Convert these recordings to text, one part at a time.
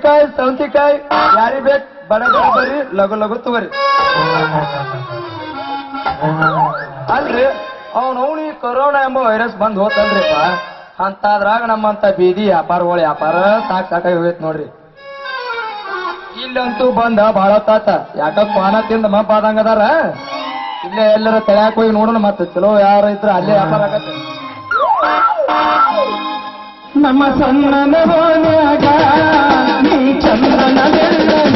ನುಗ್ಗಿಕಾಯಿ ಸೌತಿಕಾಯಿ ಯಾರಿ ಬೇಕು, ಬಡ ಬಡ ಲಗು ಲಘು ಲಘು ತಗೋರಿ. ಅಲ್ರಿ ಈ ಕೊರೋನಾ ಎಂಬ ವೈರಸ್ ಬಂದ್ ಬಂದು ಅಂತ ಅಂತಾದ್ರಾಗ ನಮ್ಮಂತ ಬೀದಿ ವ್ಯಾಪಾರ ಒಳ ವ್ಯಾಪಾರ ಸಾಕ್ ಸಾಕಾಗಿ ಹೋಗೈತ್ ನೋಡ್ರಿ. ಇಲ್ಲಂತೂ ಬಂದ ಬಾಳ ತಾತ. ಯಾಕ ಪಾನ ತಿಂದ ಮಪ್ಪ ಆದಂಗ ಅದಾರ. ಇಲ್ಲೇ ಎಲ್ಲರ ತಳ್ಯಾಕ ಹೋಗಿ ನೋಡೋಣ ಮತ್ತೆ. ಚಲೋ ಯಾರ ಇದ್ರ ಅಲ್ಲೇ ವ್ಯಾಪಾರ ಆಗತ್ತೆ. ನಮ್ಮ ಸನ್ನನ ನೀ ಚಂದನ ಬೆಲ್ಲ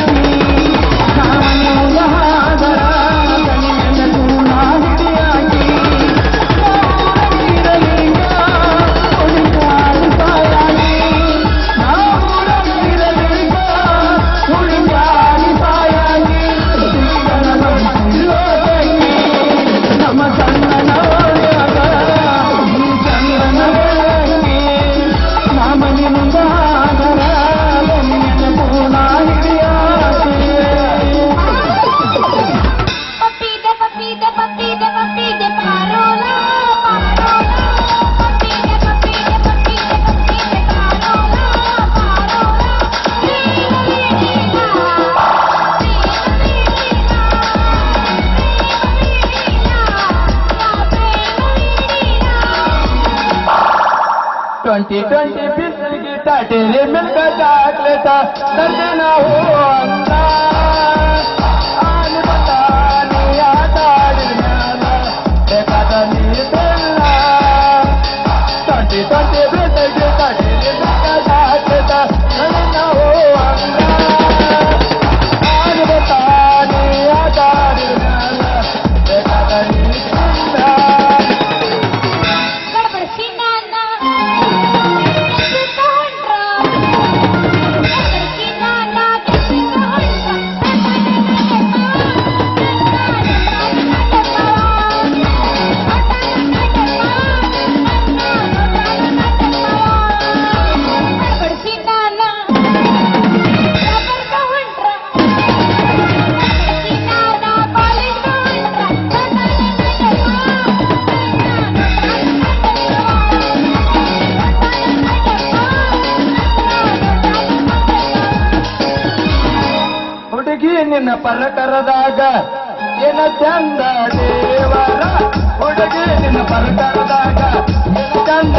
وبنيناه ಏನ ಪರಕರದಾಗ ಏನ ಚಂದ ದೇವರ ಒಡಗೇನ ಪರಕರದಾಗ ಏನ ಚಂದ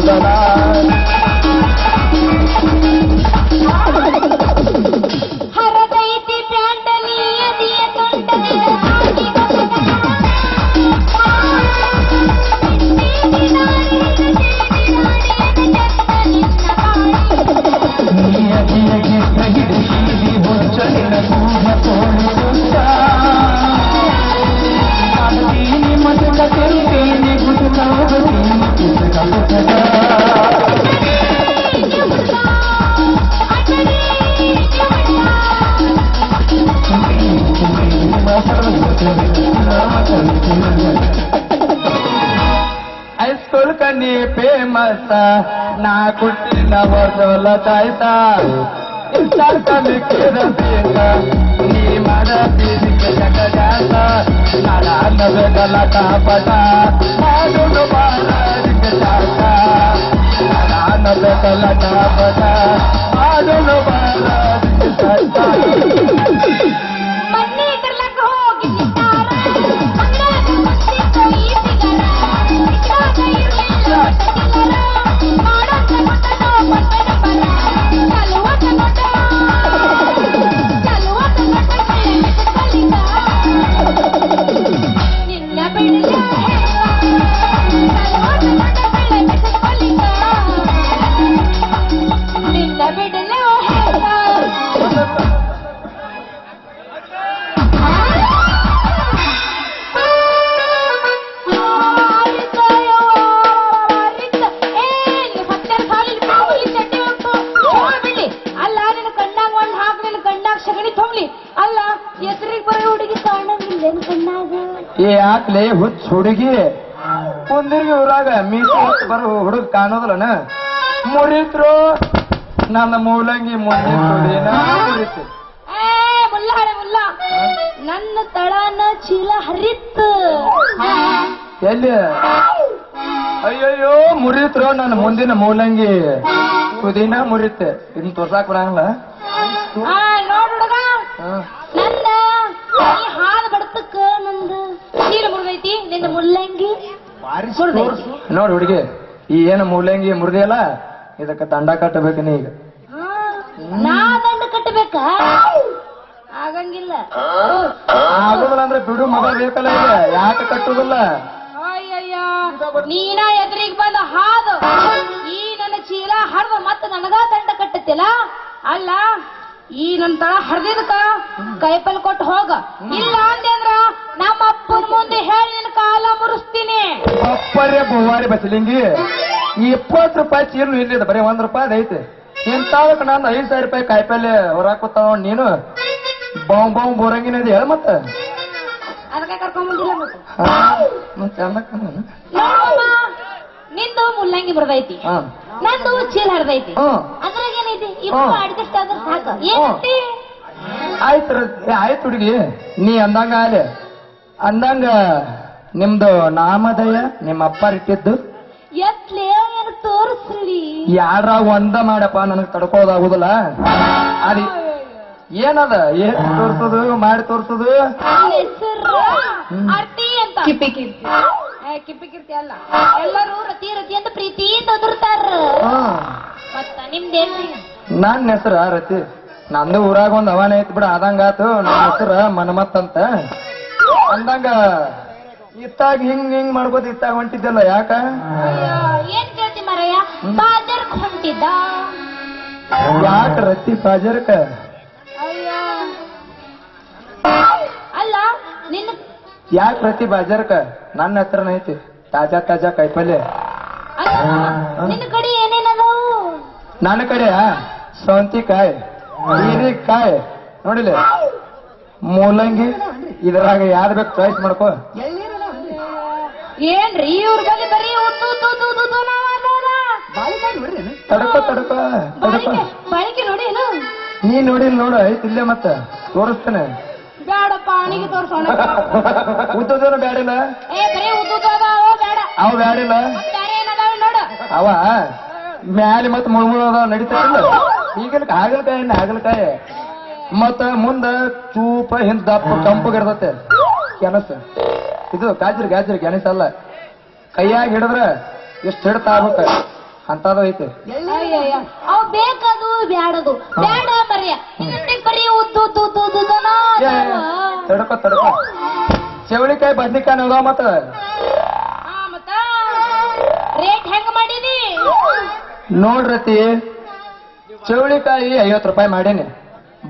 danado. తాత నా కుట్టిన వసల తాత నీ మడ పిలికి జగజాత నడా నవెగల ಯಾಕ್ಲೆ ಹುಚ್ಚ ಹುಡುಗಿ. ಕುಂದಿರ್ಗಿ ಊರಾಗ ಮೀಸಿ ಬರೋ ಹುಡುಗ ಕಾಣೋದಲ್ಲನ? ಮುರಿತ್ರು ನನ್ನ ಮೂಲಂಗಿ ಮುಂದೆ ಮುರಿತು ನನ್ನ ತಳನ ಚೀಲ ಹರಿತ್ತು. ಎಲ್ಲಿ? ಅಯ್ಯಯ್ಯೋ ಮುರಿತ್ರ ನನ್ನ ಮುಂದಿನ ಮೂಲಂಗಿ. ಕುದಿನ ಮುರಿತೆ ಇನ್ ತೋರ್ಸಾಕ್ ಬರಂಗಿಲ್ಲ? ನೋಡ್ ನಿನ್ನ ಮುಲ್ಲಂಗಿ? ನೋಡ್ ಹುಡುಗಿ ಈ ಏನು ಮೂಲಂಗಿ ಮುರಿದಿಯಲ್ಲ ಇದಕ್ಕೆ ದಂಡ ಕಟ್ಟಬೇಕು ನೀ ಈಗ. ನಾ ದಂಡ ಕಟ್ಟಬೇಕ? ಆಗಂಗಿಲ್ಲ. ಆಗುದಿಲ್ಲ ಅಂದ್ರೆ ಬಿಡು ಮಗ ಬೇಕಲ್ಲ ಈಗ. ಯಾಕೆ ಕಟ್ಟುದಿಲ್ಲ? ಅಯ್ಯಯ್ಯ ನೀನ ಎದುರಿಗೆ ಬಂದ ಹಾದು. ಈ ನನ್ನ ಚೀಲ ಹಡ್ದ ಮತ್ತೆ ನನಗ ದಂಡ ಕಟ್ಟತ್ತಿಲ್ಲ ಅಲ್ಲ ಈ ನನ್ನ ತಳ ಕೈಪಲ್ ಕೊಟ್ಟು ಹೋಗ. ಇಲ್ಲ ಅಂದೆ ಅಂದ್ರ ನಮ್ಮ ಅಪ್ಪನ ಮುಂದೆ ಹೇಳಿ ನಿನ್ನ ಕಾಲ ಮುರಿಸ್ತೀನಿ. ಅಪ್ಪರೇ ಬುವಾರಿ ಬಸಲಿಂಗಿ ಈ ಇಪ್ಪತ್ತು ರೂಪಾಯಿ ಚೀಲು ಇಲ್ಲಿದೆ ಬರೀ ಒಂದ್ ರೂಪಾಯಿ ಐತೆ. ಇಂತಾವಕ್ ನಾನು ಐದ್ ಸಾವಿರ ರೂಪಾಯಿ ಕಾಯಿಪಲ್ಲೆ ಹೊರಾಕೊತ್ತಾವ ನೀನು. ಬಾವ್ ಬಾವ್ ಬೋರಂಗಿನ ಇದೆ ಹೇಳ ಮತ್ತ. ಅದಕ್ಕೆ ಮತ್ತೆ. ನಿಂದು ಮುಲ್ಲಂಗಿ ಬರ್ದೈತಿ ನಂದು ಚೀಲ ಹರಿದೈತಿ. ಅದ್ರಾಗ ಏನೈತಿ ಇಬ್ರು ಅಡ್ಜಸ್ಟ್ ಆದ್ರೆ ಸಾಕು. ಏನಂತಿ? ಆಯ್ತು ರ- ಆಯ್ತು ಹುಡುಗಿ ನೀ ಅಂದಂಗ ಆಲೆ. ಅಂದಂಗ ನಿಮ್ದು ನಾಮಧೇಯ ನಿಮ್ಮ ಅಪ್ಪ ಇಟ್ಟಿದ್ದು. ಎತ್ಲೇ ಏನು ತೋರಿಸ್ರಿ. ಯಾರ ಒಂದ ಮಾಡಪ್ಪ ನನಗ್ ತಡ್ಕೋದಾಗುದಿಲ್ಲ ಅದಿ ಏನದ? ಏನ್ ತೋರ್ಸೋದು ಮಾಡಿ ತೋರ್ಸೋದು? ಅರ್ತಿ ಅಂತ. ಕಿಪ್ಪಿ ಕಿರ್ತಿ. ಕಿಪ್ಪಿ ಕಿರ್ತಿ ಅಲ್ಲ. ಎಲ್ಲರೂ ರತಿ ರತಿ ಅಂತ ಪ್ರೀತಿಯಿಂದ ಒದರ್ತಾರ ಮತ್ತ ನಿಮ್ದೇನ್ರಿ? ನನ್ನ ಹೆಸರು ರತಿ ನಂದು ಊರಾಗ ಒಂದು ಹವಾನ ಐತಿ ಬಿಡ ಆದಂಗಾತು ನನ್ನ ಹೆಸರು ಮನಮತ್ ಅಂತ. ಅಂದಂಗ ಇತ್ತಾಗ ಹಿಂಗ್ ಹಿಂಗ್ ಮಾಡ್ಬೋದು ಇತ್ತಾಗ ಹೊಂಟಿದ್ದಲ್ಲ ಯಾಕ? ಅಯ್ಯೋ, ಏನ್ ಕೇಳ್ತಿ ಮರಯ್ಯ? ಬಾಜರ್ ಹೊಂಟಿದ್ದ? ಯಾಕ ರತಿ ಬಾಜರ್ಕ ಅಲ್ಲ ನಿನ್ನ ಯಾಕ ರತಿ ಬಾಜರ್ಕ ನನ್ನ ಹತ್ರನ ಐತಿ. ತಾಜಾ ತಾಜಾ ಕಾಯಿಪಲ್ಲೆ ನಿನ್ನ ಕಡೆ ಏನೇನದಾವು? ನನ್ನ ಕಡೆ ಸೌಂತಿಕಾಯಿ ಹೀರಿಕಾಯಿ ನೋಡಿಲ್ಲ ಮೂಲಂಗಿ ಇದ್ರಾಗ ಯಾರು ಬೇಕು ಚಾಯ್ಸ್ ಮಾಡ್ಕೋ. ಏನ್ರಿ ಇವ್ರ ಬಳಿ ಬರೀ ನಾವ್ ಅದಾರ. ತಡ್ಕೋ ತಡ್ಕೋ ತಡ್ಕೋ. ಬಾಳಿಕೆ ಬಾಳಿಕೆ ನೋಡಿ ಏನು? ನೀ ನೋಡಿಲ್ ನೋಡು ಐತಿ ಇಲ್ಲೇ ಮತ್ತ. ತೋರಿಸ್ತೇನೆ. ಬೇಡಪ್ಪ ಅವನಿಗೆ ತೋರ್ಸೋಣ. ಉದ್ದದನು ಬ್ಯಾಡಿಲ್ಲ ಏ ಬರೀ ಉದ್ದು ಉದ್ದು ಅದಾವ ಬೇಡ ಅವು ಬ್ಯಾಡಿಲ್ಲ ಬೇರೆ ಏನದಾವ ನೋಡು. ಅವ ಮ್ಯಾಲೆ ಮತ್ ಮುಳ್ಮುಳ ಅದಾವ ನಡೀತಿಲ್ಲ ಈಗಲ್ ಆಗಲಕಾಯಿ ಹಾಗಲಕಾಯಿ? ಮತ್ತ ಮುಂದ ಚೂಪ ಹಿಂದ ದಪ್ಪ ಕಂಪಗಿರ್ತತೆ ಕೆನಸ ಇದು ಗಾಜ್ರಿ ಗಾಜ್ರಿ ಗೆಣಸ ಅಲ್ಲ. ಕೈಯಾಗ ಹಿಡಿದ್ರ ಎಷ್ಟು ಹಿಡ್ತಾ ಆಗ್ಬೇಕ? ಅಂತದ ಐತಿ. ಅವ್ ಬೇಕದು ಬ್ಯಾಡದು. ಬೇಡ ಮರ್ಯ ಬರೀ ಉದ್ದು ಉದ್ದನ ಏ, ಅದಾವ. ತಡ್ಕೊ ತಡ್ಕೊ. ಚವಳಿಕಾಯಿ ಬದ್ನಿಕಾಯಿ ನೋಡ ಮತ್ತ. ರೇಟ್ ಹೆಂಗ್ ಮಾಡಿದಿ? ನೋಡ್ರತಿ ಚೌಳಿಕಾಯಿ ಐವತ್ತು ರೂಪಾಯಿ ಮಾಡೀನಿ.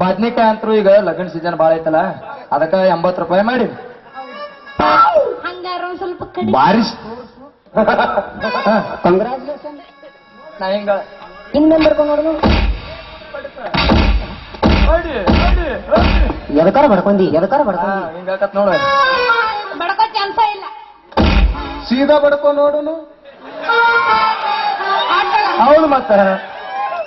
ಬದ್ನಿಕಾಯಿ ಅಂತೂ ಈಗ ಲಗ್ನ ಸೀಸನ್ ಭಾಳ ಐತಲ್ಲ ಅದಕ್ಕ ಎಂಬತ್ತು ರೂಪಾಯಿ ಮಾಡೀನಿ. ಹಂಗಾರ ಒಂದ್ ಸ್ವಲ್ಪ ಕಡಿ. ಕಂಗ್ರಾಚುಲೇಷನ್ ನಾ ಹಿಂಗ ಇನ್ನೊಂದು ಬರ್ಕೊಂಡು ನೋಡು. ನೋಡಿ, ನೋಡಿ, ನೋಡಿ. ಎದಕಾರ ಬಡ್ಕೊಂಡಿ ಎದಕಾರ ಬಡ್ಕೊಂಡಿ ಹಿಂಗಾಕತ್ ನೋಡು. ಬಡ್ಕೋ ಚಾನ್ಸ ಇಲ್ಲ. ಸೀದಾ ಬಡ್ಕೊಂಡು ನೋಡುನು. ಹೌದು ಮತ್ತ.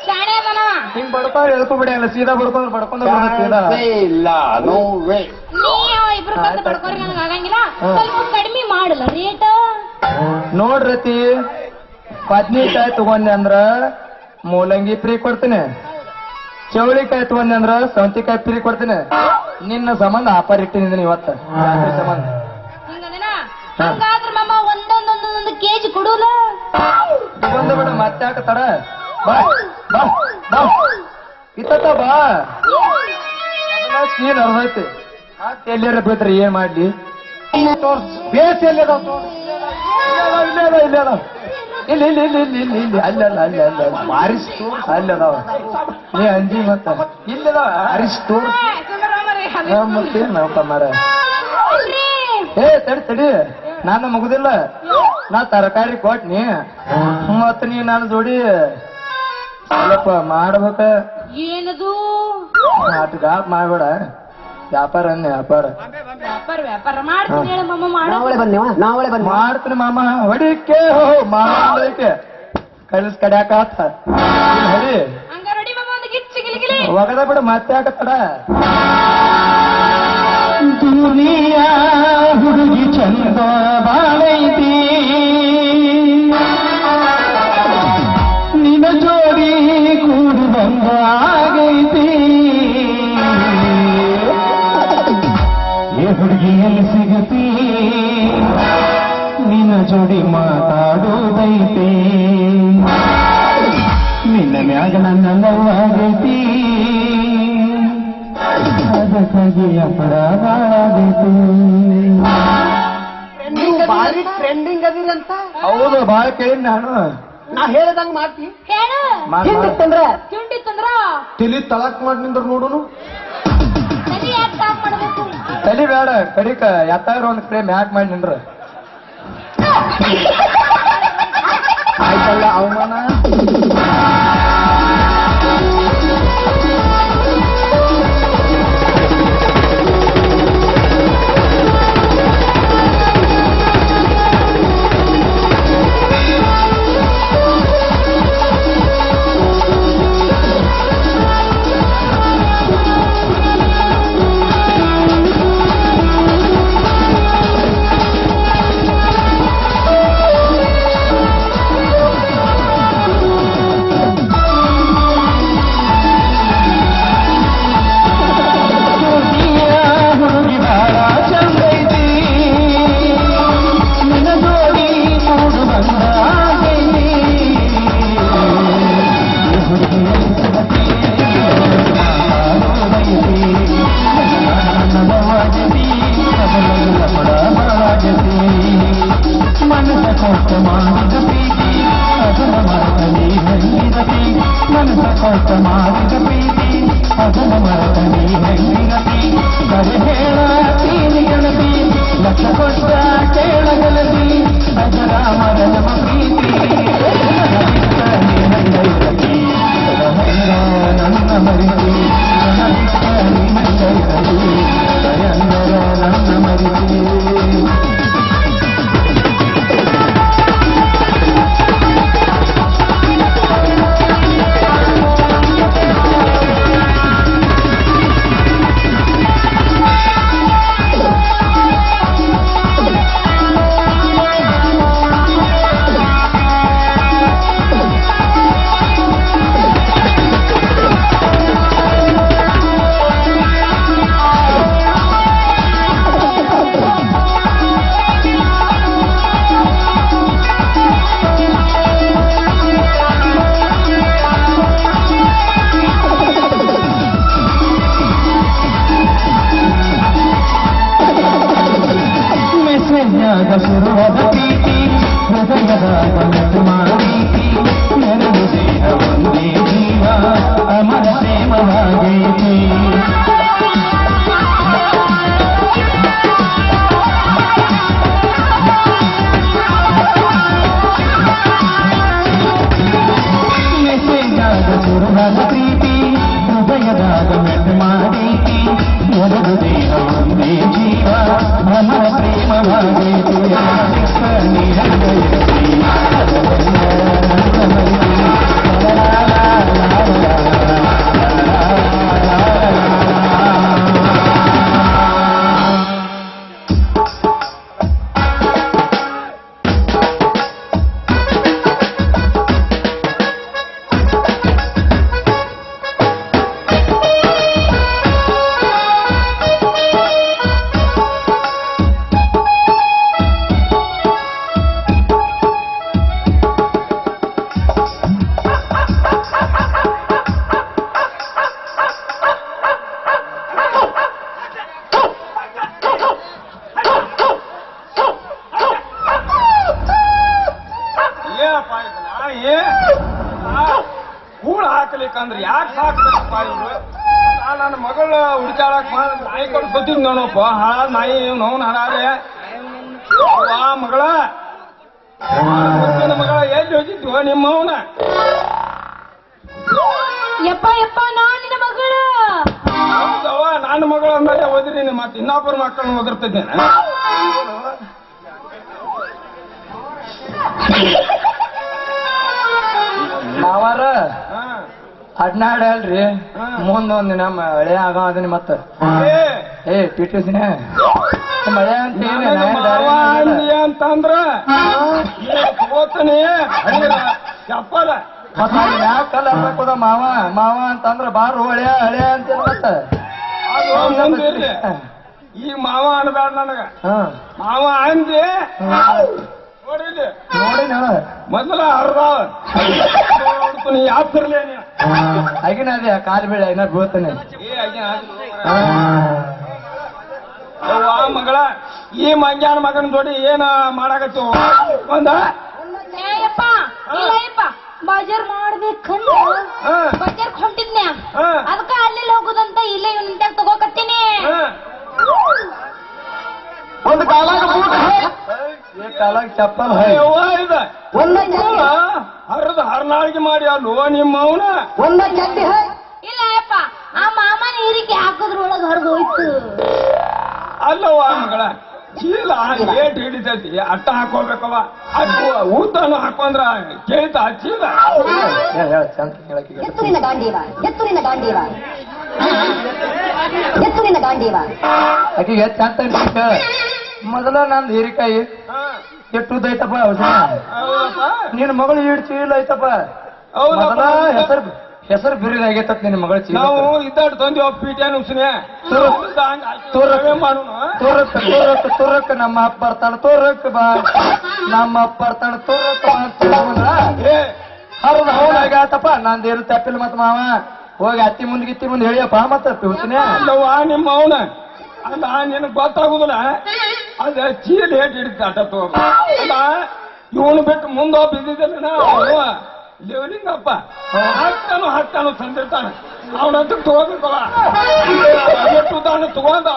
ಶಾಣೆ ಅದನ ಹಿಂಗ್ ಬಡ್ಕೊ ಎಳ್ಕೊ ಬಿಡಿಯಲ್ಲ ಸೀದಾ ಬಡ್ಕೊಂಡ್ ಬಡ್ಕೊಂಡ್ ಸೀದಾ. ಇಲ್ಲ ನೋ ವೇ ನೀ ಅವ ಇಬ್ರು ಬಂದು ಬಡ್ಕೋರಿ ನನಗೆ ಆಗಂಗಿಲ್ಲ. ಸ್ವಲ್ಪ ಕಡಿಮೆ ಮಾಡಲ್ಲ ರೇಟ್ ನೋಡ್ರತಿ ಬದ್ನಿಕಾಯಿ ತಗೊಂಡೆ ಅಂದ್ರ ಮೂಲಂಗಿ ಫ್ರೀ ಕೊಡ್ತೀನಿ. ಚೌಳಿಕಾಯಿ ತಗೊಂಡೆ ಅಂದ್ರ ಸೌಂತಿಕಾಯಿ ಫ್ರೀ ಕೊಡ್ತೀನಿ. ನಿನ್ನ ಸಂಬಂಧ ಆಫರ್ ಇಟ್ಟಿದ್ದೀನಿ ಇವತ್ತ ಸಂಬಂಧ. ಹಂಗಾದ್ರ ಮಮ್ಮ ಒಂದೊಂದೊಂದೊಂದು ಕೆಜಿ ಕೊಡೂಲ ಬಂದ ಬಿಡ ಮತ್ತೆ ಯಾಕ ತಡ? ಬಾ ಬಾ ಇತ್ತ ಬಾ ನೀನ್ ಅರ್ಧೈತಿ. ಎಲ್ಲಾರ ಬೇಕ್ರಿ ಏನ್ ಮಾಡ್ಲಿ? ತೋರ್ಸ್. ಬೇಸ್ ಇಲ್ಲೇ ಅದಾವ, ಇಲ್ಲೇ. ಇಲ್ಲಿ ಇಲ್ಲ ಇಲ್ಲಿ ಇಲ್ಲಿ ಇಲ್ಲಿ. ಇಲ್ಲಿ ಅಲ್ಲಿ ಅಲ್ಲ. ಬಾರಿಸ್ ತೋರ್ಸ್. ಅಲ್ಲಿ ಅದಾವ ನೀ ಅಂಜಿ ಮತ್ತ. ಇಲ್ಲಿ ಅದಾವ ಬಾರಿಸ್ ತೋರ್ಸ್ ಮತ್ತೇನ್ ನಾವ್ ಮರ ಏ ತಡಿ ತಡಿ. ನಾನು ಮುಗುದಿಲ್ಲ. ನಾ ತರಕಾರಿ ಕೊಟ್ನಿ. ಮತ್ತ ನೀ ನಾನು ಜೋಡಿ ಸ್ವಲ್ಪ ಮಾಡ್ಬೇಕ? ಏನದು? ಗಾಪ್ ಮಾಡ್ಬೇಡ. ವ್ಯಾಪಾರ ಅನ್ನ ವ್ಯಾಪಾರ. ವ್ಯಾಪಾರ ವ್ಯಾಪಾರ ಮಾಡ್ತೀನಿ ಹೇಳ ಮಮ್ಮ ಮಾಡ. ನಾವಳೆ ಬಂದೇವ ನಾವಳೆ ಬಂದೇವ ಮಾಡ್ತೀನಿ ಮಾಮ ಹೊಡಿಕೆ ಹೋ ಕಳಿಸ್ ಕಡ್ಯಾಕ ಆತ. ಹಡಿ. ಹಂಗ ರೆಡಿ ಮಮ್ಮ ಒಂದು ಗಿಚ್ಚಿ ಗಿಲಿಗಿಲಿ ಒಗದ ಬಿಡ ಮತ್ತೆ ಯಾಕತ್ತಡ ದುನಿಯಾ ಹುಡುಗಿ ಚಂದ ಬಾಳೈತಿ. ಜೋಡಿ ಮಾತಾಡೋದೈತಿ ನಿನ್ನ ಮ್ಯಾಗ ನನ್ನ ನೋವಾಗೈತಿ. ಅದಕ್ಕಾಗಿ ಅಪರಾಧವಾಗೈತಿ ಬಾರಿ ಟ್ರೆಂಡಿಂಗ್ ಅದಿರಂತ ಹೌದು ಬಾಳ ಕೇಳಿ ನಾನು. ನಾ ಹೇಳ್ದಂಗ್ ಮಾಡ್ತೀನಿ ತಿಂಡಿತ್ತಂದ್ರ ತಿಳಿ ತಳಕ್ ಮಾಡಿ ನಿಂದ್ರ ನೋಡುನು. ತಲೆ ಯಾಕೆ ಸಾಫ್ ಮಾಡ್ಬೇಕು? ತಲಿ ಬೇಡ ಕಡಿಕ ಎತ್ತಾರ ಒಂದ್ ಫ್ರೇಮ್ ಯಾಕೆ ಮಾಡಿ ನಿಂದ್ರ. அவமானா ಕೊಟ್ಟ ಮಾಡಿದ ಪ್ರೀತಿ ಅದರ ಮರದಲ್ಲಿ ಹೆಂಗಿರತಿ ಬರೆ ಹೇಳತೀನಿ ಗೆಳತಿ ಲಕ್ಷ ಕೊಟ್ಟ ಕೇಳಗಲತಿ ಅದರ ಮರ ನಮ್ಮ ಪ್ರೀತಿ ನನಗಿಷ್ಟ ನೀನಲ್ಲೈರತಿ. ಅದರ ನನ್ನ ಮರಿತಿ ನನಗಿಷ್ಟ ನೀನಲ್ಲೈರತಿ. ದಯಂದರ ನನ್ನ ಮರಿತಿ గురునాథ ప్రీతి ಕೊಟ್ಟು ಹಾಳ ನಾಯಿ ನೋವು ಹಾಳಾರೆ ಆ ಮಗಳ. ಮಗಳ ಎಲ್ಲಿ ಹೋಗಿದ್ವ ನಿಮ್ಮ ಅವನ ಯಪ್ಪ ಯಪ್ಪ ನಾ ನಿನ್ನ ಮಗಳು. ಹೌದವ್ವ ನನ್ನ ಮಗಳು ಅಂದಾಗ ಓದಿರಿ ಮತ್ತೆ ಇನ್ನೊಬ್ಬರ ಮಕ್ಕಳನ್ನ ಓದಿರ್ತಿದ್ದೇನೆ ನಾವಾರ ಹಾ. ಹಡ್ನಾಡ್ ಅಲ್ರಿ ಹಾ. ಮುಂದ್ ಒಂದ್ ಮಳೆ ಆಗ ಅದನ್ನ ಮತ್ತ. ಏ, ಮಳೆ ಅಂತ ಮಾವ. ಅಂದಿ ಅಂತಂದ್ರ ಹೋಗ್ತಾನೆ. ಚಪ್ಪಲ ಮತ್ತ ಕೂಡ ಮಾವ. ಮಾವ ಅಂತಂದ್ರ ಬಾರು ಹಳೆ ಹಳೆ ಅಂತ ಮತ್ತ ಈ ಮಾವ ಅನ್ಬೇಡ ನನಗ. ಹಾ. ಮಾವ ಅಂದಿ ನೋಡಿಲಿ ನೋಡಿ ಮೊದಲ ಅರ್ಧ ನೀ ಆಗಿನ ಅದೇ ಕಾಲ್ ಬೀಳ ಏನಾರ ಬೀಳ್ತಾನೆ. ಅವ್ವ ಮಗಳ ಈ ಮಂಜಾನ ಮಗನ ಜೋಡಿ ಏನ ಮಾಡಾಕತ್ತು ಒಂದ ಏ ಯಪ್ಪ ಇಲ್ಲ ಯಪ್ಪ ಬಜಾರ್ ಮಾಡ್ಬೇಕಂದ್ರ ಹಾ. ಬಜಾರ್ ಹೊಂಟಿದ್ನ್ಯಾ ಹಾ. ಅದಕ್ಕ ಅಲ್ಲಿ ಹೋಗುದಂತ ಇಲ್ಲೇ ಇವ್ ನಿಂತಾಗ ತಗೋಕತ್ತೀನಿ. ಒಂದು ಕಾಲಾಗ ಬೂಟ್ ಕಾಲಾಗ ಚಪ್ಪಲ್ ಇದ? ಹರಿದ ಹರ್ನಾಳಿಗೆ ಮಾಡಿ ಅಲ್ವ ನಿಮ್ಮ ಅವನ ಇಲ್ಲ ಅಪ್ಪ ಆ ಮಾಮನ ನೀರಿಗೆ ಹಾಕೋದ್ರೊಳಗೆ ಹರಿದು ಹೋಯ್ತು. ಅಲ್ಲವ ಮಗಳ ಚೀಲ ಏಟ್ ಹಿಡಿತೈತಿ ಅಟ್ಟ ಹಾಕೋಬೇಕವ ಅದು ಊತನು ಹಾಕೊಂಡ್ರ ಕೇಳ್ತಾ ಚೀಲ. ಎತ್ತು ನಿನ್ನ ಗಾಂಡೀವ ಎತ್ತು ನಿನ್ನ ಗಾಂಡೀವ. ಎತ್ತು ನಿನ್ನ ಗಾಂಡೀವ ಚಂದ ಹೇಳ ಮೊದಲ ನಂದು ಹೀರಿಕಾಯಿ. ಔಷಧ ಹೌದಪ್ಪ. ನಿನ್ನ ಮಗಳು ಈಡ್ ಚೀಲ ಐತಪ್ಪ. ಮೊದಲ ಹೆಸರು ಹೆಸರು ಬಿರಿದಾಗೈತತ್ ನಿನ್ನ ಮಗಳ ನಾವು ಇದ್ದಾಡ್ ಪೀಟ್ಯಾನ ಉಸ್ನೆ ತೋರಕ್. ಮಾಡೋಣ ತೋರಕ್ ತೋರಕ್ ತೋರಕ್ ನಮ್ಮ ಅಪ್ಪ ಬರ್ತಾನ ತೋರಕ್ ಬಾ. ನಮ್ಮ ಅಪ್ಪ ಬರ್ತಾನ ತೋರಕ್ ಹೌದು ಹೌದಾಗತ್ತಪ್ಪ ನಂದೇನು ತಪ್ಪಿಲ್ಲ ಮತ್ ಮಾವ. ಹೋಗಿ ಅತ್ತಿ ಮುಂದೆ ಗಿತ್ತಿ ಮುಂದೆ ಹೇಳಿಯಪ್ಪ ಮತ್ತ ಪಿಳ್ತೀನಿ ಅಲ್ಲವ್ವ ನಿಮ್ಮ ಅವನ. ಅಲ್ಲ ನಿನ್ನ ಗೊತ್ತಾಗುದಿಲ್ಲ? ಅದ ಚೀಲ ಹೇಟ್ ಹಿಡಿತ ಅಟ ತೋರ ಅಲ್ಲ ಇವನು ಬಿಟ್ಟು ಮುಂದೆ ಬಿದ್ದಿದ್ದಲ್ಲ ಲಿವಲಿಂಗಪ್ಪ. ಹಾಕ್ತಾನು ಹಾಕ್ತಾನು ತಂದಿರ್ತಾನೆ ಅವನಂತ ತಗೋಬೇಕವ ಎಷ್ಟು ತಾನು ತಗೊಂಡ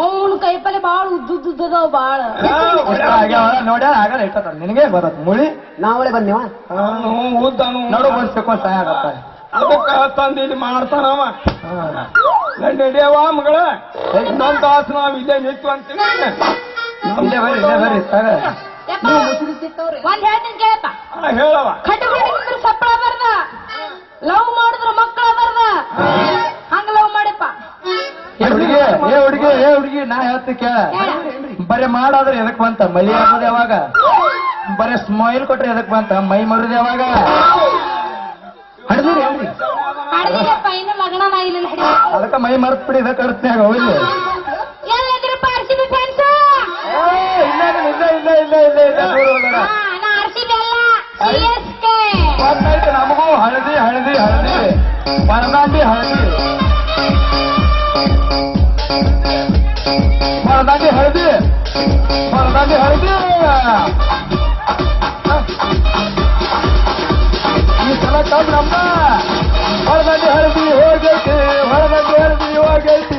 ಅವನ ಕೈಪಲ್ಲೆ ಬಾಳ ಉದ್ದುದ್ದದವ ಬಾಳ. ನೋಡ ಆಗ್ಯಾವ ನೋಡ್ಯಾರ ಆಗಲ್ಲ ಇಟ್ಟ ನಿನಗೆ ಬರತ್ ಮುಳಿ. ನಾವಳೆ ಬಂದೇವ ಅವನು ಉದ್ದಾನು ನೋಡು ಬಂದ್ ಸಿಕ್ಕೊಂಡ್ ಸಹಾಯ ಆಗತ್ತ. ಅದಕ್ಕ ತಂದು ಇಲ್ಲಿ ಮಾಡ್ತಾನವ ನಡೆಯವ ಮಗಳ. ನಮ್ ತಾಸು ನಾವ್ ಇಲ್ಲೇ ನಿಂತು ಅಂತೀನಿ ಇಲ್ಲೇ ಬರ್ರಿ ಇಲ್ಲೇ ಬರ್ರಿ ತಗ ಯಪ್ಪ ಒಂದ್ ಹೇಳ್ತೀನಿ ಕೇಳಪ್ಪ ಆ, ಹೇಳವ ಕಟ್ಟುಬಿಡಿದ್ರೆ ಸಪ್ಪಳ ಬರ್ದ. ಲವ್ ಮಾಡಿದ್ರ ಮಕ್ಕಳ ಬರ್ದ. ಹಂಗ ಲವ್ ಮಾಡಿಪ್ಪ ಏ ಹುಡುಗಿ ಏ ಹುಡುಗಿ ಏ ಹುಡುಗಿ ನಾ ಹೇಳ್ತಿ ಕೇಳ. ಬರೀ ಮಾಡಾದ್ರೆ ಎದಕ್ ಬಂತ? ಮಲಿ ಆಗೋದು ಯಾವಾಗ? ಬರೇ ಸ್ಮೈಲ್ ಕೊಟ್ರೆ ಎದಕ್ ಬಂತ? ಮೈ ಮರುದು ಯಾವಾಗ? ಹಡ್ದಿರಿ ಹೇಳ್ರಿ ಅಡ್ದಿರಪ್ಪ ಇನ್ನು ಲಗ್ನ ಆಗಿಲ್ಲ ಅದಕ್ಕ ಮೈ ಮರ್ತ್ ಬಿಡಿ ಇದಕ್ಕೆ ಅಡ್ತ್ನ್ಯಾಗ ಹೋಗ್ಲಿ ಎಲ್ಲದಿರಪ್ಪ ಆರ್ ಸಿ ಬಿ ಫ್ಯಾನ್ಸ್ ಏ, ಇಲ್ಲ ಇಲ್ಲ ಇಲ್ಲ ಇಲ್ಲ ಇಲ್ಲ ಇಲ್ಲ ದೂರ ಹೋಗೋಣ ನಾ ಆರ್ ಸಿ ಬಿ ಅಲ್ಲ ಸಿ ಎಸ್ ಕೆ ಗೊತ್ತಾಯ್ತು ನಮಗೂ ಹಳದಿ ಹಳದಿ ಹಳದಿ ಪರದಾಂಡಿ ಹಳದಿ ಪರದಾಂಡಿ ಹಳದಿ ಪರದಾಂಡಿ ಹಳದಿ ಈ ಸಲ ಕಬ್ ನಮ್ಮ ಹೊರದಂಡಿ ಹಳದಿ ಹೋಗೈತಿ ಹೊರದಂಡಿ ಹಳದಿ ಹೋಗೈತಿ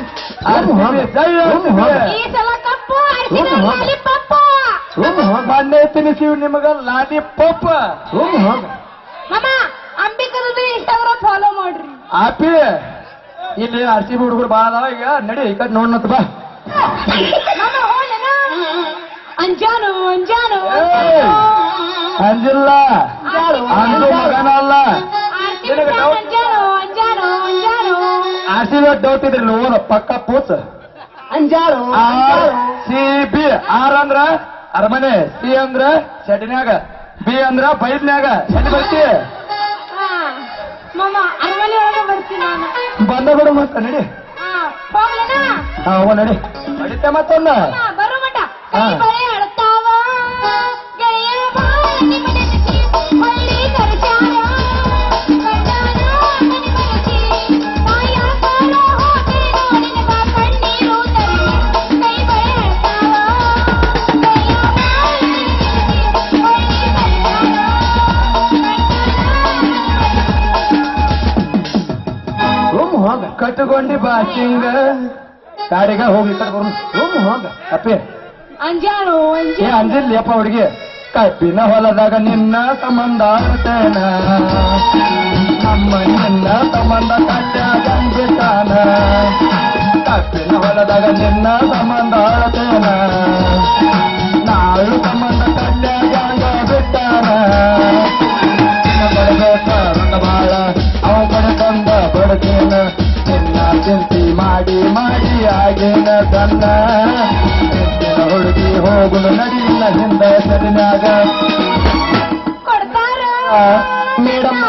RCB ಜೈ RCB. ಈ ಸಲ cup R C B lollipop ಮೊನ್ನೆ ತಿನ್ನಿಸಿವ್ ನಿಮಗ ಲಾಡಿ ಪಪ್ಪ ಮಾಮ ಅಂಬಿಕದ ಇನ್ಸ್ಟಾಗ್ರಾಮ್ ಫಾಲೋ ಮಾಡ್ರಿ. ಆಪಿ ಇಲ್ಲಿ ಆರ್ ಸಿ ಬಿ ಹುಡುಗರು ಬಾಳ ಅದಾವ ಈಗ. ನಡಿ ಈ ಕಡೆ ನೋಡ್ನತ್ ಬಾ. ಮಾಮ ಹೋಗ್ಲೇನ ಅಂಜಾನು ಅಂಜಾನು. ಏಯ್! ಅಂಜಿಲ್ಲ. ಅಂಜು ಮಗನಲ್ಲ. ಆರ್ಸಿಬಿ fan ಅಂಜಾನು ಅಂಜಾನು. ಅಂಜಾನು ಆರ್ ಸಿ ಬಿ ಡೌಟ್ ಇದ್ರಿ ಓದ ಪಕ್ಕ ಪೂಸ್. ಅಂಜಾರು ಆರ್ ಸಿ ಬಿ. ಆರ್ ಅಂದ್ರ ಅರಮನೆ ಸಿ ಅಂದ್ರ ಶೆಡ್ನ್ಯಾಗ ಬಿ ಅಂದ್ರ ಬೈದ್ನ್ಯಾಗ ಎಲ್ಲಿ ಬರ್ತಿ? ಅರಮನೆ ಒಳಗೆ ಬರ್ತೀನಿ ನಾನು. ಬಂದ ಬಿಡು ಮತ್ತ ನಡಿ. ಹಾ, ಹೋಗ್ಲೇನ ಹಾ ಹೋಗ ನಡಿ. ನಡಿತೆ ಮತ್ತೊಂದ ಹಾ, ಬರೋ ಮಟ ಹಾ. ಹೋಗ ಬಾಚಿಂಗ ಕಾಡಿಗ ಹೋಗಿ ಕಟ್ ಬರು ರೂಮ್ ಹೋಗ ಅಪ್ಪಿ. ಏ ಅಪ್ಪ ಹುಡುಗಿ. ಕಬ್ಬಿನ ಹೊಲದಾಗ ನಿನ್ನ ಸಂಬಂಧ ಆಡ್ತೇನ ನಮ್ಮ ನಿನ್ನ ಸಂಬಂಧ ಕಟ್ಟಾಗಂಬಿಟ್ಟಾನ ಕಬ್ಬಿನ ಹೊಲದಾಗ ನಿನ್ನ ಸಂಬಂಧ ಆಡ್ತೇನ ನಾಳು ಸಂಬಂಧ ಕಟ್ಟಾಗ ಬಿಟ್ಟಾನ. ಬಡಬೇಕ ರೊಕ್ಕ ಬಾಳ. ಅವ ಕಡೆ ತಂದ ಬಡಕೇನ. ನಿನ್ನ ಚಿಂತಿ ಮಾಡಿ ಮಾಡಿ ಆಗಿನ ತನ್ನ ಹುಡುಗಿ ಹೋಗುನು ನಡಿನ ಹಿಂದ ಸರಿನಾಗ. ಕೊಡ್ತಾರ? Madam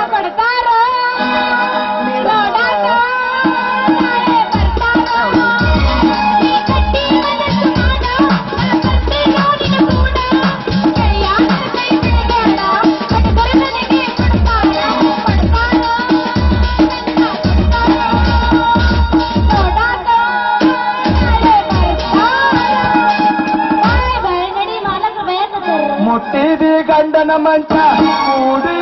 naman siya. Puro